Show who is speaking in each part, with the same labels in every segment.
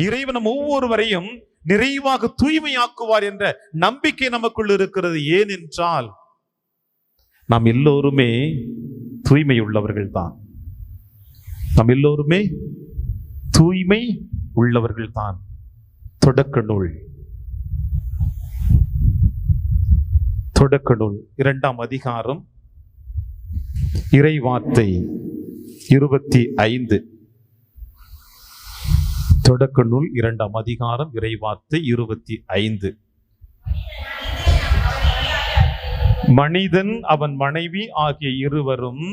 Speaker 1: இறைவன் நம் ஒவ்வொருவரையும் நிறைவாக தூய்மையாக்குவார் என்ற நம்பிக்கை நமக்குள் இருக்கிறது. ஏன் என்றால் நாம் எல்லோருமே தூய்மை உள்ளவர்கள் தான் நாம் எல்லோருமே தூய்மை உள்ளவர்கள் தான் தொடக்க நூல். தொடக்க நூல். இரண்டாம் அதிகாரம். இறைவார்த்தை இருபத்தி ஐந்து. தொடக்க நூல் இரண்டாம் அதிகாரம் இறைவார்த்தை இருபத்தி ஐந்து. மனிதன் அவன் மனைவி ஆகிய இருவரும்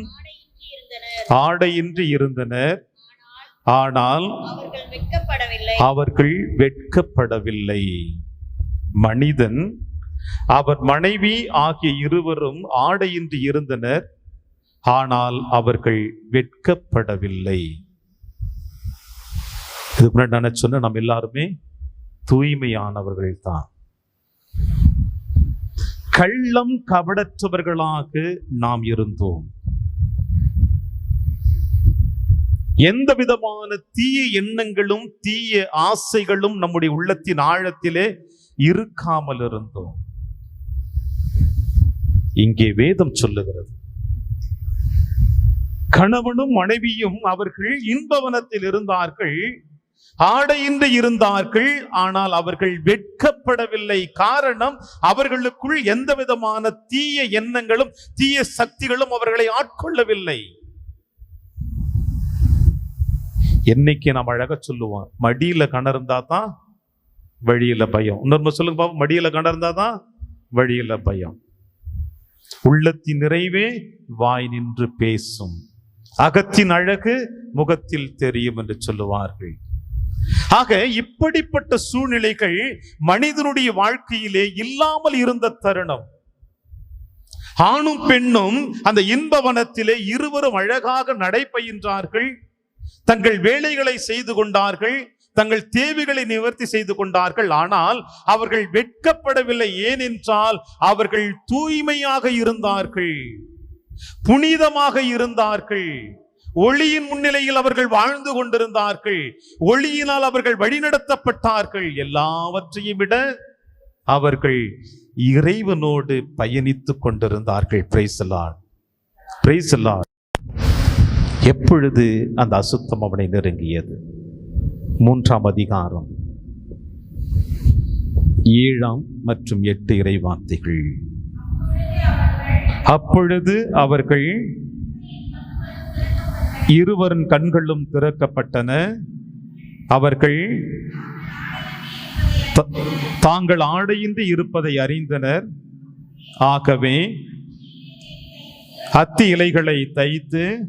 Speaker 1: ஆடையின்றி இருந்தனர். ஆனால்
Speaker 2: அவர்கள் வெட்கப்படவில்லை.
Speaker 1: மனிதன் அவர் மனைவி ஆகிய இருவரும் ஆடையின்றி இருந்தனர். ஆனால் அவர்கள் வெட்கப்படவில்லை. இதுக்கு முன்னாடி நான் சொன்ன நம்ம எல்லாருமே தூய்மையானவர்கள் தான் கள்ளம் கபடற்றவர்களாக நாம் இருந்தோம். எந்த விதமான தீய எண்ணங்களும் தீய ஆசைகளும் நம்முடைய உள்ளத்தின் ஆழத்திலே இருக்காமல் இருந்தோம். இங்கே வேதம் சொல்லுகிறது. கணவனும் மனைவியும் அவர்கள் இன்பவனத்தில் இருந்தார்கள். ஆடையின்றி இருந்தார்கள் ஆனால் அவர்கள் வெட்கப்படவில்லை. காரணம் அவர்களுக்குள் எந்த விதமான தீய எண்ணங்களும் தீய சக்திகளும் அவர்களை ஆட்கொள்ளவில்லை. என்னைக்கு நாம் அழக சொல்லுவோம் மடியில கணர்ந்தா தான் வழியில பயம். இன்னொரு சொல்லுங்க பாப்போம் மடியில கணர்ந்தா தான் வழியில பயம். உள்ளத்தின் நிறைவே வாய் நின்று பேசும். அகத்தின் அழகு முகத்தில் தெரியும் என்று சொல்லுவார்கள். ஆக இப்படிப்பட்ட சூழ்நிலைகள் மனிதனுடைய வாழ்க்கையிலே இல்லாமல் இருந்த தருணம். ஆணும் பெண்ணும் அந்த இன்பவனத்திலே இருவரும் அழகாக நடைபயின்றார்கள். தங்கள் வேலைகளை செய்து கொண்டார்கள் தங்கள் தேவைகளை நிவர்த்தி செய்து கொண்டார்கள். ஆனால் அவர்கள் வெட்கப்படவில்லை ஏனென்றால் அவர்கள் தூய்மையாக இருந்தார்கள் புனிதமாக இருந்தார்கள். ஒளியின் முன்னிலையில் அவர்கள் வாழ்ந்து கொண்டிருந்தார்கள். ஒளியினால் அவர்கள் வழிநடத்தப்பட்டார்கள். எல்லாவற்றையும் விட அவர்கள் இறைவனோடு பயணித்துக் கொண்டிருந்தார்கள். பிரைசலான் பிரைசலான் எப்பொழுது அந்த அசுத்தம் அவனை நெருங்கியது? மூன்றாம் அதிகாரம் ஏழாம் மற்றும் எட்டு இறைவார்த்தைகள். அப்பொழுது அவர்கள் இருவரின் கண்களும் திறக்கப்பட்டன. அவர்கள் த- தாங்கள் ஆடையின்றி இருப்பதை அறிந்தனர். ஆகவே அத்தி இலைகளை தைத்து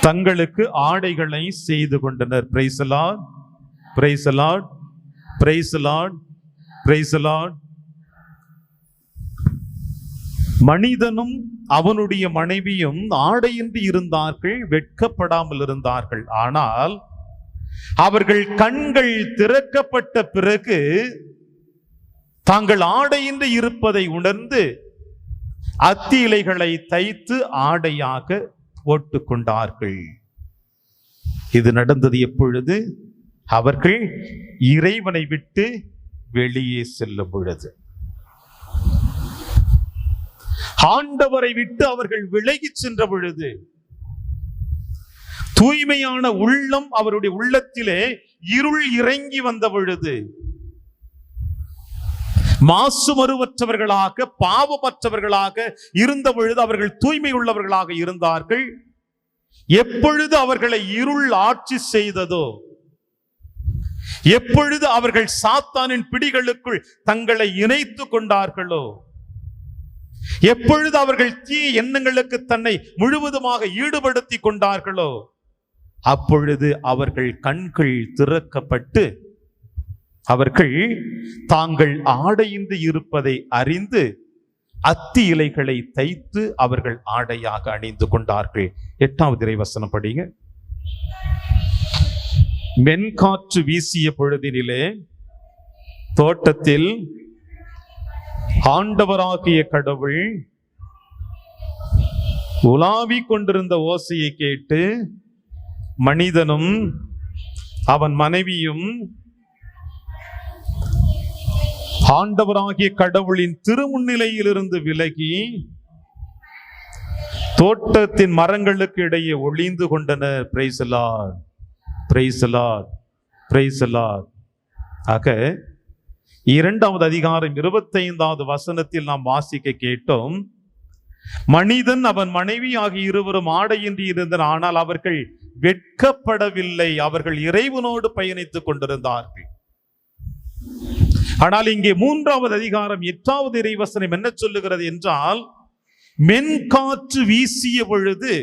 Speaker 1: தங்களுக்கு ஆடைகளை செய்து கொண்டனர். பிரைசலாட் பிரைசலாட் பிரைசலாட் பிரைசலாட் மனிதனும் அவனுடைய மனைவியும் ஆடையின்றி இருந்தார்கள் வெட்கப்படாமல் இருந்தார்கள். ஆனால் அவர்கள் கண்கள் திறக்கப்பட்ட பிறகு தாங்கள் ஆடையின்றி இருப்பதை உணர்ந்து அத்தி இலைகளை தைத்து ஆடையாக போட்டுக்கொண்டார்கள். இது நடந்தது எப்பொழுது? அவர்கள் இறைவனை விட்டு வெளியே செல்லும் பொழுது. ஆண்டவரை விட்டு அவர்கள் விலகி சென்ற பொழுது தூய்மையான உள்ளம் அவருடைய உள்ளத்திலே இருள் இறங்கி வந்த பொழுது மாசுமருவற்றவர்களாக பாவமற்றவர்களாக இருந்த பொழுது அவர்கள் தூய்மை உள்ளவர்களாக இருந்தார்கள். எப்பொழுது அவர்களை இருள் ஆட்சி செய்ததோ எப்பொழுது அவர்கள் சாத்தானின் பிடிகளுக்குள் தங்களை இணைத்து கொண்டார்களோ எப்பொழுது அவர்கள் தீய எண்ணங்களுக்கு தன்னை முழுவதுமாக ஈடுபடுத்தி கொண்டார்களோ அப்பொழுது அவர்கள் கண்கள் திறக்கப்பட்டு அவர்கள் தாங்கள் ஆடையின்றி இருப்பதை அறிந்து அத்தி இலைகளை தைத்து அவர்கள் ஆடையாக அணிந்து கொண்டார்கள். எட்டாவது இறைவசனம் படிங்க மென்காற்று வீசிய பொழுதினிலே தோட்டத்தில் ஆண்டவராகிய கடவுள் உலாவிக் கொண்டிருந்த ஓசையை கேட்டு மனிதனும் அவன் மனைவியும் ஆண்டவராகிய கடவுளின் திருமுன்னிலையிலிருந்து விலகி தோட்டத்தின் மரங்களுக்கு இடையே ஒளிந்து கொண்டனர். பிரைசலார் பிரைசலார் பிரைசலார் ஆக இரண்டாவது அதிகாரம் இருபத்தைந்தாவது வசனத்தில் நாம் வாசிக்க கேட்டோம். மனிதன் அவன் மனைவி ஆகிய இருவரும் ஆடையின்றி இருந்தனர் ஆனால் அவர்கள் வெட்கப்படவில்லை. அவர்கள் இறைவனோடு பயணித்துக் கொண்டிருந்தார்கள். ஆனால் இங்கே மூன்றாவது அதிகாரம் எட்டாவது இறைவசனம் என்ன சொல்லுகிறது என்றால் மென்காற்று வீசிய பொழுது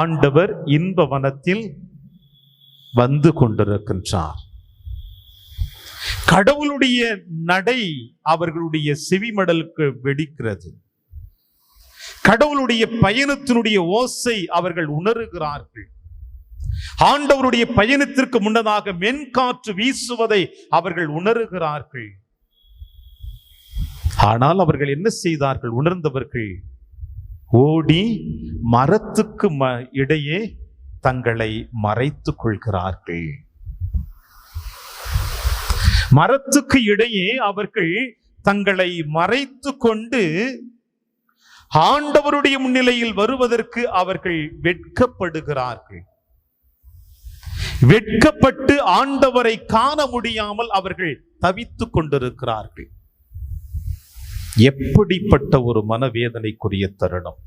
Speaker 1: ஆண்டவர் இன்ப வனத்தில் வந்து கொண்டிருக்கின்றார். கடவுளுடைய நடை அவர்களுடைய செவிமடலுக்கு வெடிக்கிறது. கடவுளுடைய பயணத்தினுடைய ஓசை அவர்கள் உணருகிறார்கள். ஆண்டவருடைய பயணத்திற்கு முன்னதாக மென்காற்று வீசுவதை அவர்கள் உணருகிறார்கள். ஆனால் அவர்கள் என்ன செய்தார்கள்? உணர்ந்தவர்கள் ஓடி மரத்துக்கு ம- இடையே தங்களை மறைத்துக் கொள்கிறார்கள். மரத்துக்கு இடையே அவர்கள் தங்களை மறைத்து கொண்டு ஆண்டவருடைய முன்னிலையில் வருவதற்கு அவர்கள் வெட்கப்படுகிறார்கள். வெட்கப்பட்டு ஆண்டவரை காண முடியாமல் அவர்கள் தவித்துக் கொண்டிருக்கிறார்கள். எப்படிப்பட்ட ஒரு மனவேதனைக்குரிய தருணம்.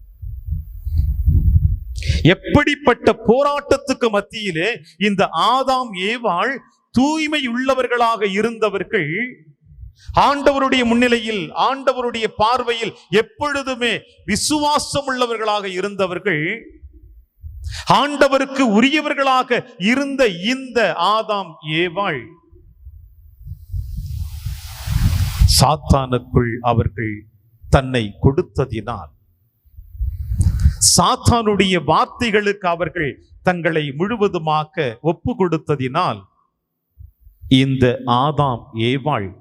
Speaker 1: எப்படிப்பட்ட போராட்டத்துக்கு மத்தியிலே இந்த ஆதாம் ஏவாள் தூய்மை உள்ளவர்களாக இருந்தவர்கள் ஆண்டவருடைய முன்னிலையில் ஆண்டவருடைய பார்வையில் எப்பொழுதுமே விசுவாசம் உள்ளவர்களாக இருந்தவர்கள் ஆண்டவருக்கு உரியவர்களாக இருந்த இந்த ஆதாம் ஏவாள் சாத்தானுக்குள் அவர்கள் தன்னை கொடுத்ததினால் சாத்தானுடைய வார்த்தைகளுக்கு அவர்கள் தங்களை முழுவதுமாக ஒப்பு கொடுத்ததினால் இந்த ஆதாம் ஏவாள்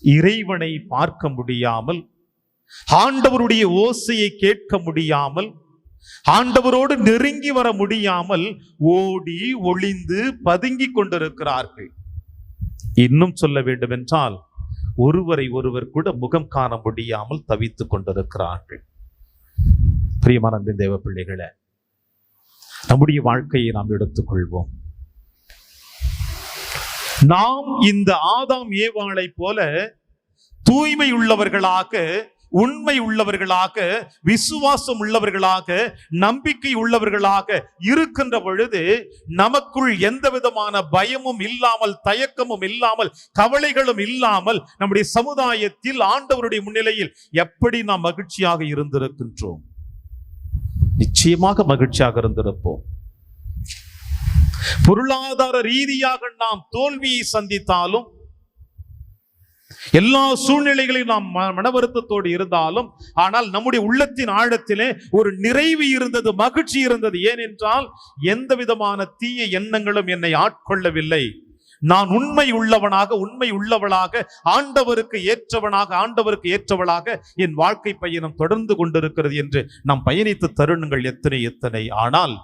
Speaker 1: இறைவனை பார்க்க முடியாமல் ஆண்டவருடைய ஓசையை கேட்க முடியாமல் ஆண்டவரோடு நெருங்கி வர முடியாமல் ஓடி ஒளிந்து பதுங்கிக் கொண்டிருக்கிறார்கள். இன்னும் சொல்ல வேண்டுமென்றால் ஒருவரை ஒருவர் கூட முகம் காண முடியாமல் தவித்துக் கொண்டிருக்கிறார்கள். பிரியமான தேவ பிள்ளைகளை நம்முடைய வாழ்க்கையை நாம் எடுத்துக்கொள்வோம். நாம் இந்த ஆதாம் ஏவாளை போல தூய்மை உள்ளவர்களாக உண்மை உள்ளவர்களாக விசுவாசம் உள்ளவர்களாக நம்பிக்கை உள்ளவர்களாக இருக்கின்ற பொழுது நமக்குள் எந்த விதமான பயமும் இல்லாமல் தயக்கமும் இல்லாமல் கவலைகளும் இல்லாமல் நம்முடைய சமுதாயத்தில் ஆண்டவருடைய முன்னிலையில் எப்படி நாம் மகிழ்ச்சியாக இருந்திருக்கின்றோம்? நிச்சயமாக மகிழ்ச்சியாக இருந்திருப்போம். பொருளாதார ரீதியாக நாம் தோல்வியை சந்தித்தாலும் எல்லா சூழ்நிலைகளையும் நாம் ம- மன வருத்தத்தோடு இருந்தாலும் ஆனால் நம்முடைய உள்ளத்தின் ஆழத்திலே ஒரு நிறைவு இருந்தது மகிழ்ச்சி இருந்தது. ஏனென்றால் எந்த விதமான தீய எண்ணங்களும் என்னை ஆட்கொள்ளவில்லை. நான் உண்மை உள்ளவனாக உண்மை உள்ளவளாக ஆண்டவருக்கு ஏற்றவனாக ஆண்டவருக்கு ஏற்றவளாக என் வாழ்க்கை பயணம் தொடர்ந்து கொண்டிருக்கிறது என்று நாம் பயணித்த தருணங்கள் எத்தனை எத்தனை. ஆனால்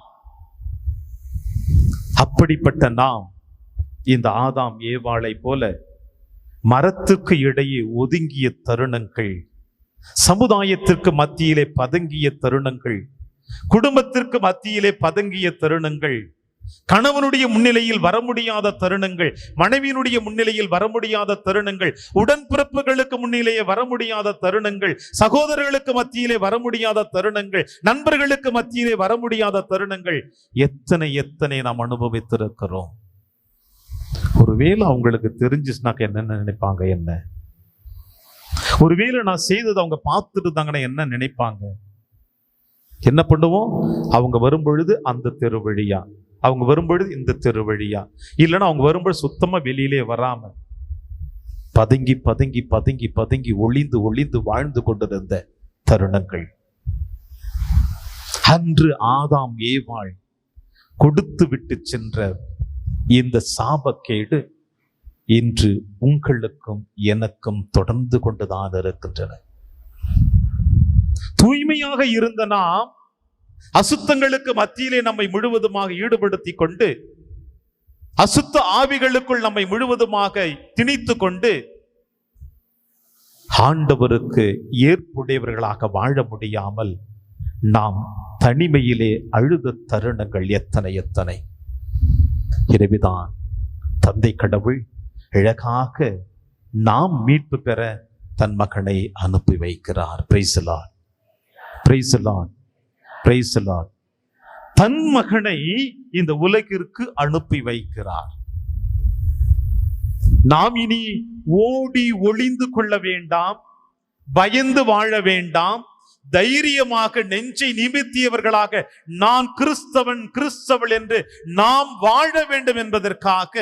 Speaker 1: அப்படிப்பட்ட நாம் இந்த ஆதாம் ஏவாளை போல மரத்துக்கு இடையே ஒதுங்கிய தருணங்கள் சமுதாயத்திற்கு மத்தியிலே பதுங்கிய தருணங்கள் குடும்பத்திற்கு மத்தியிலே பதுங்கிய தருணங்கள் கணவனுடைய முன்னிலையில் வர முடியாத தருணங்கள் மனைவியினுடைய முன்னிலையில் வர முடியாத தருணங்கள் உடன்பிறப்புகளுக்கு முன்னிலேயே வர முடியாத தருணங்கள் சகோதரர்களுக்கு மத்தியிலே வர முடியாத தருணங்கள் நண்பர்களுக்கு மத்தியிலே வர முடியாத தருணங்கள் எத்தனை எத்தனை நாம் அனுபவித்திருக்கிறோம். ஒருவேளை அவங்களுக்கு தெரிஞ்சிச்சுனாக்க என்ன நினைப்பாங்க என்ன? ஒருவேளை நான் செய்தது அவங்க பார்த்துட்டு இருந்தாங்கன்னா என்ன நினைப்பாங்க? என்ன பண்ணுவோம்? அவங்க வரும்பொழுது அந்த தெரு வழியா. அவங்க வரும்பொழுது இந்த தெரு வழியா. இல்லைன்னா அவங்க வரும்பொழுது சுத்தமாக வெளியிலே வராம. பதுங்கி பதுங்கி பதுங்கி பதுங்கி ஒளிந்து ஒளிந்து வாழ்ந்து கொண்டிருந்த தருணங்கள். அன்று ஆதாம் ஏவாள் கொடுத்து விட்டு சென்ற இந்த சாபக்கேடு இன்று உங்களுக்கும் எனக்கும் தொடர்ந்து கொண்டுதான் இருக்கின்றன. தூய்மையாக இருந்த நாம் அசுத்தங்களுக்கு மத்தியிலே நம்மை முழுவதுமாக ஈடுபடுத்தி கொண்டு அசுத்த ஆவிகளுக்குள் நம்மை முழுவதுமாக திணித்து கொண்டு ஆண்டவருக்கு ஏற்புடையவர்களாக வாழ முடியாமல் நாம் தனிமையிலே அழுத தருணங்கள் எத்தனை எத்தனை. எனவேதான் தந்தை கடவுள் இழகாக நாம் மீட்பு பெற தன் மகனை அனுப்பி வைக்கிறார். பிரைசலான் பிரைசலான் பிரைசலான் தன் மகனை இந்த உலகிற்கு அனுப்பி வைக்கிறார். நாம் இனி ஓடி ஒளிந்து கொள்ள வேண்டாம் பயந்து வாழ வேண்டாம் தைரியமாக நெஞ்சை நிமித்தியவர்களாக நான் கிறிஸ்தவன் கிறிஸ்தவள் என்று நாம் வாழ வேண்டும் என்பதற்காக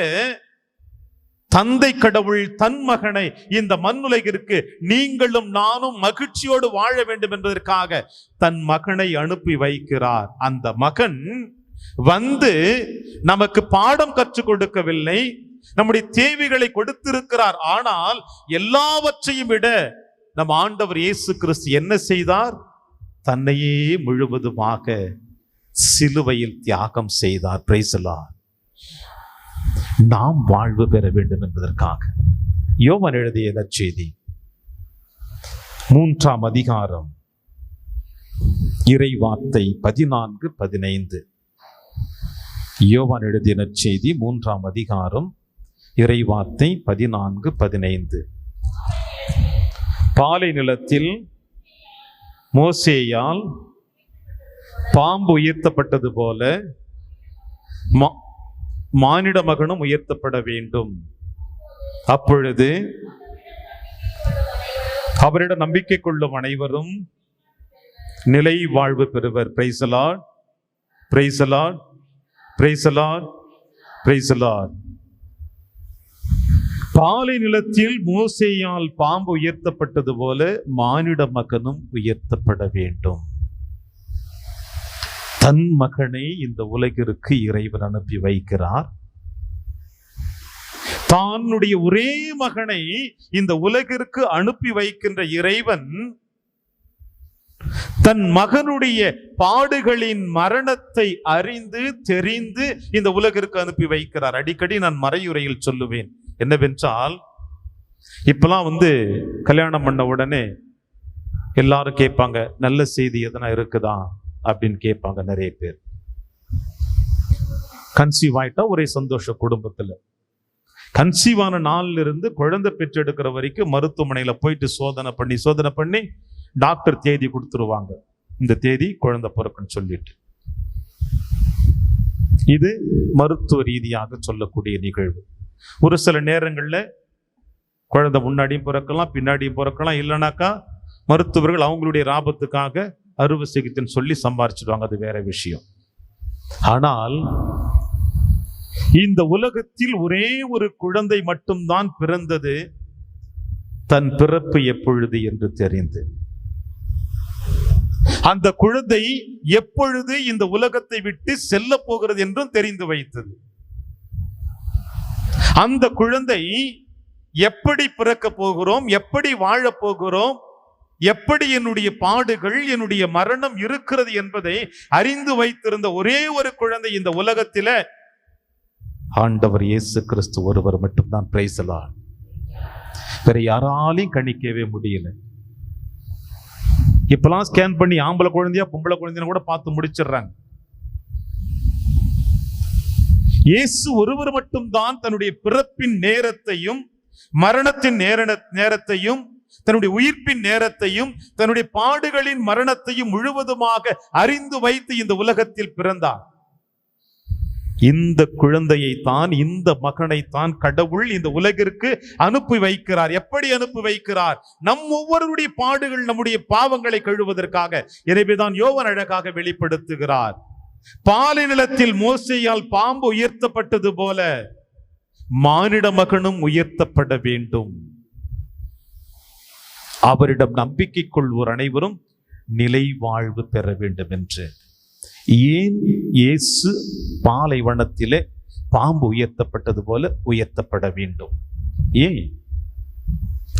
Speaker 1: தந்தை கடவுள் தன் மகனை இந்த மண்ணுலகிற்கு நீங்களும் நானும் மகிழ்ச்சியோடு வாழ வேண்டும் என்பதற்காக தன் மகனை அனுப்பி வைக்கிறார். அந்த மகன் வந்து நமக்கு பாடம் கற்றுக் கொடுக்கவில்லை. நம்முடைய தேவைகளை கொடுத்திருக்கிறார். ஆனால் எல்லாவற்றையும் விட நம் ஆண்டவர் இயேசு கிறிஸ்து என்ன செய்தார்? தன்னையே முழுவதுமாக சிலுவையில் தியாகம் செய்தார். பிரைசலார் நாம் வாழ்வு பெற வேண்டும் என்பதற்காக. யோவன் எழுதிய நற்செய்தி. மூன்றாம் அதிகாரம். இறை வார்த்தை பதினான்கு பதினைந்து. யோவான் எழுதிய நற்செய்தி மூன்றாம் அதிகாரம் இறை வார்த்தை பதினான்கு பதினைந்து. பாலை நிலத்தில் மோசேயால் பாம்பு உயர்த்தப்பட்டது போல மா- மானிட மகனும் உயர்த்தப்பட வேண்டும். அப்பொழுது அவரிடம் நம்பிக்கை கொள்ளும் அனைவரும் நிலை வாழ்வு பெறுவர். பிரைசலாட் பிரைசலாட் பிரைசலாட் பிரைசலாட் பாலை நிலத்தில் மோசேயால் பாம்பு உயர்த்தப்பட்டது போல மானிட மகனும் உயர்த்தப்பட வேண்டும். தன் மகனை இந்த உலகிற்கு இறைவன் அனுப்பி வைக்கிறார். தன்னுடைய ஒரே மகனை இந்த உலகிற்கு அனுப்பி வைக்கின்ற இறைவன் தன் மகனுடைய பாடுகளின் மரணத்தை அறிந்து தெரிந்து இந்த உலகிற்கு அனுப்பி வைக்கிறார். அடிக்கடி நான் மறையுரையில் சொல்லுவேன். என்னவென்றால் இப்பெல்லாம் வந்து கல்யாணம் பண்ண உடனே எல்லாரும் கேட்பாங்க நல்ல செய்தி எதனா இருக்குதா? அப்படின்னு கேட்பாங்க நிறைய பேர். கன்சீவ் ஆயிட்டா ஒரே சந்தோஷம் குடும்பத்தில். கன்சீவ் ஆன நாள்ல இருந்து குழந்தை பெற்றெடுக்கிற வரைக்கும் மருத்துவமனையில் போயிட்டு சோதனை பண்ணி சோதனை பண்ணி டாக்டர் தேதி கொடுத்துருவாங்க. இந்த தேதி குழந்தை பிறக்குன்னு சொல்லிட்டு. இது மருத்துவ ரீதியாக சொல்லக்கூடிய நிகழ்வு. ஒரு சில நேரங்களில் குழந்தை முன்னாடியும் பிறக்கலாம் பின்னாடியும் பிறக்கலாம். இல்லைனாக்கா மருத்துவர்கள் அவங்களுடைய லாபத்துக்காக அறுவை சிகிச்சைன்னு சொல்லி சம்பாரிச்சிடுவாங்க அது வேற விஷயம். ஆனால் இந்த உலகத்தில் ஒரே ஒரு குழந்தை மட்டும்தான் பிறந்தது தன் பிறப்பு எப்பொழுது என்று தெரிந்து. அந்த குழந்தை எப்பொழுது இந்த உலகத்தை விட்டு செல்ல போகிறது என்றும் தெரிந்து வைத்தது. அந்த குழந்தை எப்படி பிறக்க போகிறோம் எப்படி வாழப் போகிறோம் எப்படி என்னுடைய பாடுகள் என்னுடைய மரணம் இருக்கிறது என்பதை அறிந்து வைத்திருந்த ஒரே ஒரு குழந்தை இந்த உலகத்தில. ஆண்டவர் இயேசு கிறிஸ்து ஒருவர் மட்டும்தான் பிரைசலான் வேற யாராலையும் கணிக்கவே முடியல. இப்பெல்லாம் ஸ்கேன் பண்ணி ஆம்பளை குழந்தையா பொம்பளை குழந்தையா கூட பார்த்து முடிச்சிடுறாங்க. இயேசு ஒருவர் மட்டும்தான் தன்னுடைய பிறப்பின் நேரத்தையும் மரணத்தின் நேர நேரத்தையும் தன்னுடைய உயிர்ப்பின் நேரத்தையும் தன்னுடைய பாடுகளின் மரணத்தையும் முழுவதுமாக அறிந்து வைத்து இந்த உலகத்தில் பிறந்தார். இந்த குழந்தையை தான் இந்த மகனை தான் கடவுள் இந்த உலகிற்கு அனுப்பி வைக்கிறார். எப்படி அனுப்பி வைக்கிறார்? நம் ஒவ்வொருடைய பாடுகள் நம்முடைய பாவங்களை கழுவதற்காக எனவேதான் யோவன் அழகாக வெளிப்படுத்துகிறார். பாலை நிலத்தில் மோசையால் பாம்பு உயர்த்தப்பட்டது போல மானிட மகனும் உயர்த்தப்பட வேண்டும். அவரிடம் நம்பிக்கை கொள்வோர் அனைவரும் நிலை வாழ்வு பெற வேண்டும் என்று. ஏன்? இயேசு பாலைவனத்திலே பாம்பு உயர்த்தப்பட்டது போல உயர்த்தப்பட வேண்டும். ஏன்?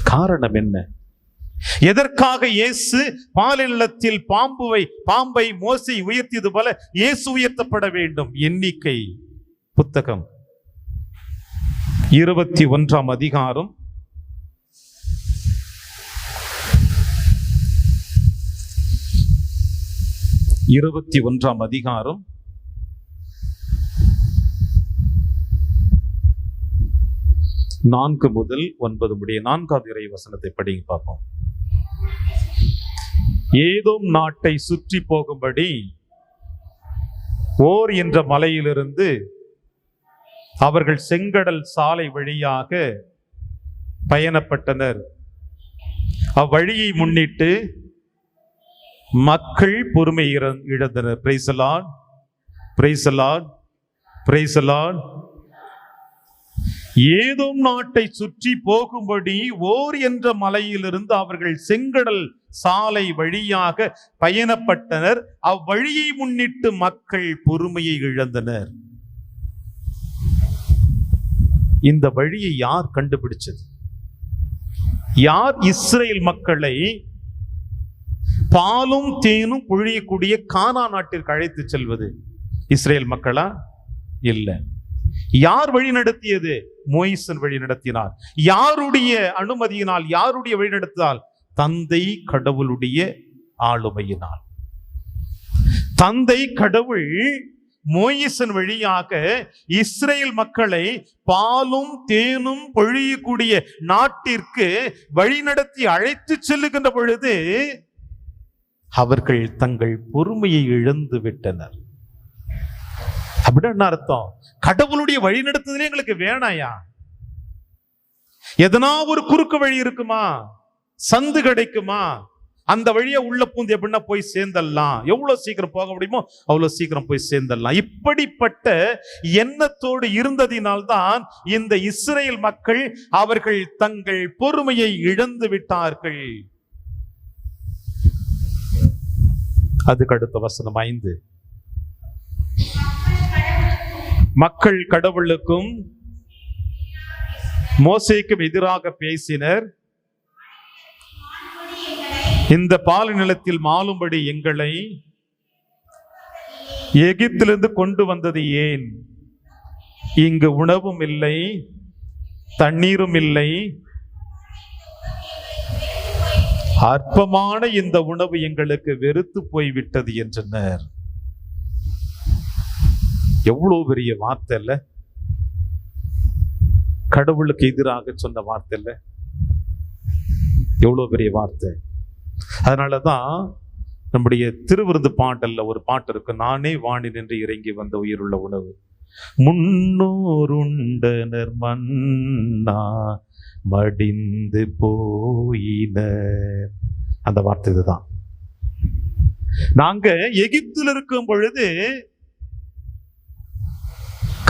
Speaker 1: காரணம் என்ன? எதற்காக இயேசு பாலில்லத்தில் பாம்புவை பாம்பை மோசை உயர்த்தியது போல இயேசு உயர்த்தப்பட வேண்டும்? எண்ணிக்கை புத்தகம். இருபத்தி ஒன்றாம் அதிகாரம் இருபத்தி ஒன்றாம் அதிகாரம். நான்கு முதல் ஒன்பது முடிய நான்காவது இறை வசனத்தை படிங்க பார்ப்போம். ஏதோம் நாட்டை சுற்றி போகும்படி ஓர் என்ற மலையிலிருந்து அவர்கள் செங்கடல் சாலை வழியாக பயணப்பட்டனர். அவ்வழியை முன்னிட்டு மக்கள் பொறுமை இழந்தனர். பிரைசலான் பிரைசலான் பிரைசலான் ஏதோ நாட்டை சுற்றி போகும்படி ஓர் என்ற மலையிலிருந்து அவர்கள் செங்கடல் சாலை வழியாக பயணப்பட்டனர். அவ்வழியை முன்னிட்டு மக்கள் பொறுமையை இழந்தனர். இந்த வழியை யார் கண்டுபிடிச்சது? யார் இஸ்ரேல் மக்களை பாலும் தேனும் பொழியக்கூடிய கானா நாட்டிற்கு அழைத்து செல்வது இஸ்ரேல் மக்களா? இல்லை. யார் வழி நடத்தியது? மோயிசன் வழி நடத்தினார். யாருடைய அனுமதியினால் யாருடைய வழி நடத்தினால்? தந்தை கடவுளுடைய ஆளுமையினால். தந்தை கடவுள் மோயிசன் வழியாக இஸ்ரேல் மக்களை பாலும் தேனும் பொழியக்கூடிய நாட்டிற்கு வழிநடத்தி அழைத்து செல்லுகின்ற பொழுது அவர்கள் தங்கள் பொறுமையை இழந்து விட்டனர். அப்படின்னு என்ன அர்த்தம் கடவுளுடைய வழி நடத்துதலே எங்களுக்கு வேணாயா? எதனா ஒரு குறுக்கு வழி இருக்குமா? சந்து கிடைக்குமா? அந்த வழியை உள்ள பூந்து எப்படின்னா போய் சேர்ந்தடலாம் எவ்வளவு சீக்கிரம் போக முடியுமோ அவ்வளவு சீக்கிரம் போய் சேர்ந்தடலாம் இப்படிப்பட்ட எண்ணத்தோடு இருந்ததினால்தான் இந்த இஸ்ரேல் மக்கள் அவர்கள் தங்கள் பொறுமையை இழந்து விட்டார்கள். அதுக்கு அடுத்த வசனம் ஐந்து. மக்கள் கடவுளுக்கும் மோசைக்கும் எதிராக பேசினர். இந்த பாலை நிலத்தில் மாலும்படி எங்களை எகிப்திலிருந்து கொண்டு வந்தது ஏன்? இங்கு உணவும் இல்லை தண்ணீரும் இல்லை அற்பமான இந்த உணவு எங்களுக்கு வெறுத்து போய்விட்டது என்றனர். எவ்வளவு பெரிய வார்த்தை இல்ல கடவுளுக்கு எதிராக சொன்ன வார்த்தை இல்ல எவ்வளவு பெரிய வார்த்தை? அதனாலதான் நம்முடைய திருவிருந்து பாட்டல்ல ஒரு பாட்டு இருக்கு நானே வாணி நின்று இறங்கி வந்த உயிருள்ள உணவு. முன்னோருண்டனர் மன்னா. மடிந்து போயின. அந்த வார்த்தை இதுதான். நாங்க எகிப்தில் இருக்கும் பொழுது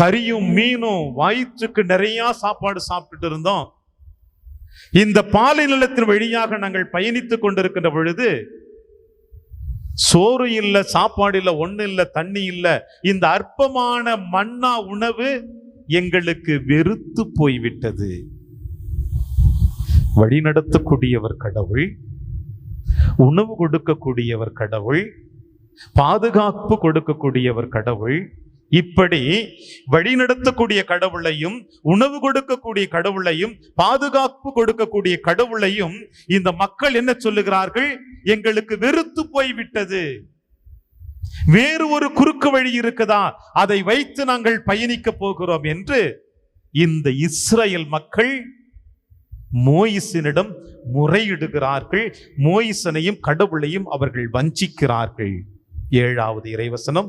Speaker 1: கறியும் மீனும் வயிற்றுக்கு நிறைய சாப்பாடு சாப்பிட்டுட்டு இருந்தோம். இந்த பாலை நிலத்தின் வழியாக நாங்கள் பயணித்துக் கொண்டிருக்கின்ற பொழுது சோறு இல்லை சாப்பாடு இல்லை ஒன்றும் இல்லை தண்ணி இல்லை இந்த அற்பமான மண்ணா உணவு எங்களுக்கு வெறுத்து போய்விட்டது. வழிநடத்தக்கூடியவர் கடவுள் உணவு கொடுக்கக்கூடியவர் கடவுள் பாதுகாப்பு கொடுக்கக்கூடியவர் கடவுள். இப்படி வழிநடத்தக்கூடிய கடவுளையும் உணவு கொடுக்கக்கூடிய கடவுளையும் பாதுகாப்பு கொடுக்கக்கூடிய கடவுளையும் இந்த மக்கள் என்ன சொல்லுகிறார்கள்? எங்களுக்கு வெறுத்து போய்விட்டது. வேறு ஒரு குறுக்கு வழி இருக்குதா? அதை வைத்து நாங்கள் பயணிக்க போகிறோம் என்று இந்த இஸ்ரேல் மக்கள் மோயிசனிடம் முறையிடுகிறார்கள். மோயிசனையும் கடவுளையும் அவர்கள் வஞ்சிக்கிறார்கள். ஏழாவது இறைவசனம்.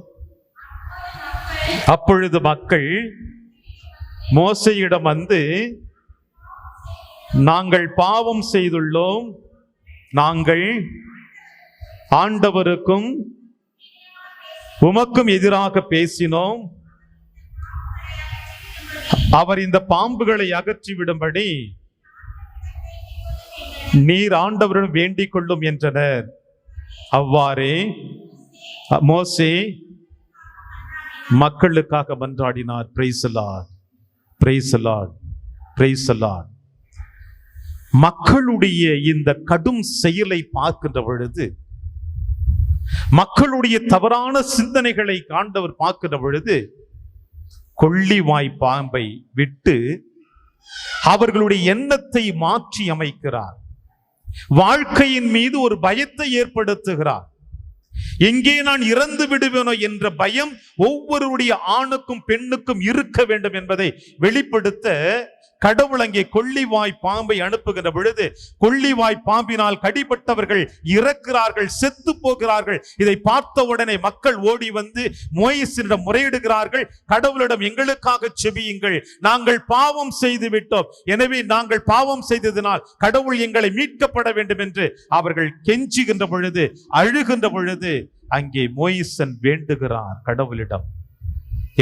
Speaker 1: அப்பொழுது மக்கள் மோசையிடம் வந்து நாங்கள் பாவம் செய்துள்ளோம். நாங்கள் ஆண்டவருக்கும் உமக்கும் எதிராக பேசினோம். அவர் இந்த பாம்புகளை அகற்றிவிடும்படி நீர் ஆண்டவரிடம் வேண்டிக் கொள்ளும் என்றனர். அவ்வாறே மோசே மக்களுக்காக மன்றாடினார். பிரைசலார் பிரைசலார் பிரைசலார் மக்களுடைய இந்த கடும் செயலை பார்க்கின்ற பொழுது மக்களுடைய தவறான சிந்தனைகளை காண்டவர் பார்க்கின்ற பொழுது கொள்ளிவாய் பாம்பை விட்டு அவர்களுடைய எண்ணத்தை மாற்றி அமைக்கிறார். வாழ்க்கையின் மீது ஒரு பயத்தை ஏற்படுத்துகிறார். எங்கே நான் இறந்து விடுவேனோ என்ற பயம் ஒவ்வொருடைய ஆணுக்கும் பெண்ணுக்கும் இருக்க வேண்டும் என்பதை வெளிப்படுத்த கடவுள் அங்கே கொள்ளிவாய் பாம்பை அனுப்புகிற பொழுது கொள்ளிவாய் பாம்பினால் கடிபட்டவர்கள் இறக்கிறார்கள் செத்து போகிறார்கள். இதை பார்த்த உடனே மக்கள் ஓடி வந்து மோயிசிடம் முறையிடுகிறார்கள். கடவுளிடம் எங்களுக்காக செபியுங்கள். நாங்கள் பாவம் செய்து விட்டோம். எனவே நாங்கள் பாவம் செய்ததினால் கடவுள் எங்களை மீட்கப்பட வேண்டும் என்று அவர்கள் கெஞ்சுகின்ற பொழுது அழுகின்ற பொழுது அங்கே மோயிசன் வேண்டுகிறார் கடவுளிடம்.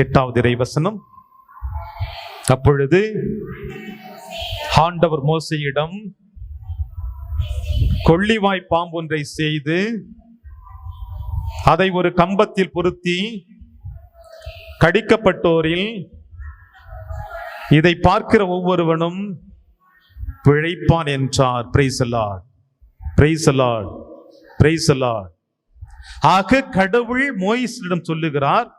Speaker 1: எட்டாவது இறைவசனம். அப்பொழுது ஆண்டவர் மோசையிடம் கொள்ளிவாய் பாம்பொன்றை செய்து அதை ஒரு கம்பத்தில் பொருத்தி கடிக்கப்பட்டோரில் இதை பார்க்கிற ஒவ்வொருவனும் பிழைப்பான் என்றார். பிரைசலாட் பிரைசலாட் பிரைசலாட் ஆக கடவுள் மோயிஸிடம் சொல்லுகிறார்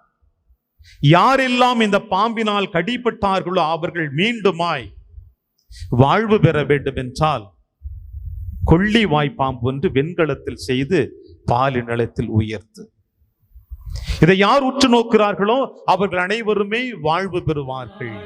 Speaker 1: யாரெல்லாம் இந்த பாம்பினால் கடிப்பட்டார்களோ அவர்கள் மீண்டுமாய் வாழ்வு பெற வேண்டும் என்றால் கொள்ளி வாய்ப்பாம்பு ஒன்று வெண்கலத்தில் செய்து பாலி நிலத்தில் உயர்த்து. இதை யார் உற்று நோக்கிறார்களோ அவர்கள் அனைவருமே வாழ்வு பெறுவார்கள்.